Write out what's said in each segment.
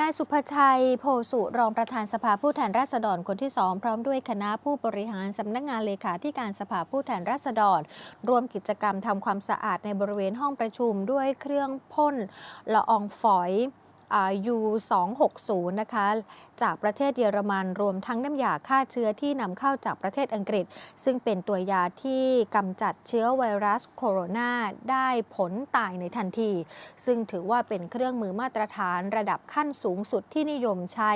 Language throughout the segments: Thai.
นายสุภชัย โพสุรองประธานสภาผู้แทนราษฎรคนที่สองพร้อมด้วยคณะผู้บริหารสำนักงานเลขาธิการสภาผู้แทนราษฎรร่วมกิจกรรมทำความสะอาดในบริเวณห้องประชุมด้วยเครื่องพ่นละอองฝอย ยู260 นะคะจากประเทศเยอรมันรวมทั้งน้ำยาฆ่าเชื้อที่นำเข้าจากประเทศอังกฤษ ซึ่งเป็นตัวยาที่กำจัดเชื้อไวรัสโคโรนาได้ผลตายในทันที ซึ่งถือว่าเป็นเครื่องมือมาตรฐานระดับขั้นสูงสุดที่นิยมใช้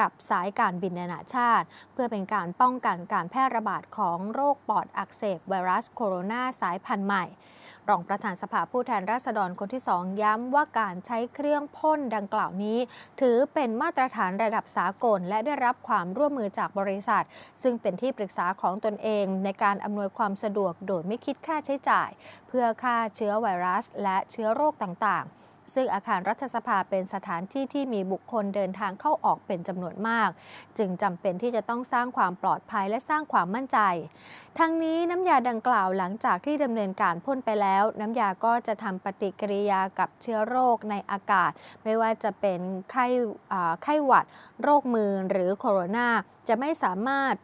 กับสายการบินนานาชาติ เพื่อเป็นการป้องกันการแพร่ระบาดของโรคปอดอักเสบไวรัสโคโรนาสายพันธุ์ใหม่ รองประธานสภาผู้แทนราษฎรคนที่สองย้ำว่าการใช้เครื่องพ่นดังกล่าวนี้ ถือเป็นมาตรฐานระดับสากล และได้รับความร่วมมือจากบริษัท ซึ่งเป็นที่ปรึกษาของตนเองในการอำนวยความสะดวกโดยไม่คิดค่าใช้จ่าย เพื่อฆ่าเชื้อไวรัส และเชื้อโรคต่างๆ ซึ่งอาคารรัฐสภาเป็นสถานที่ที่มีบุคคลเดินทางเข้าออกเป็นจำนวนมาก จึงจำเป็นที่จะต้องสร้างความปลอดภัยและสร้างความมั่นใจ ทั้งนี้น้ำยาดังกล่าวหลังจากที่ดำเนินการพ่นไปแล้ว น้ำยาก็จะทำปฏิกิริยากับเชื้อโรคในอากาศ ไม่ว่าจะเป็นไข้ไข้หวัด โรคมือหรือโคโรนาจะไม่สามารถ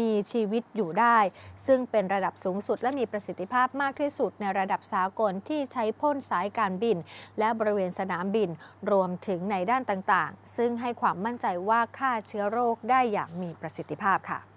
มีชีวิตอยู่ได้ ซึ่งเป็นระดับสูงสุดและมีประสิทธิภาพมากที่สุดในระดับสากลที่ใช้พ่นสายการบิน และบริเวณสนามบิน รวมถึงในด้านต่างๆ ซึ่งให้ความมั่นใจว่าฆ่าเชื้อโรคได้อย่างมีประสิทธิภาพค่ะ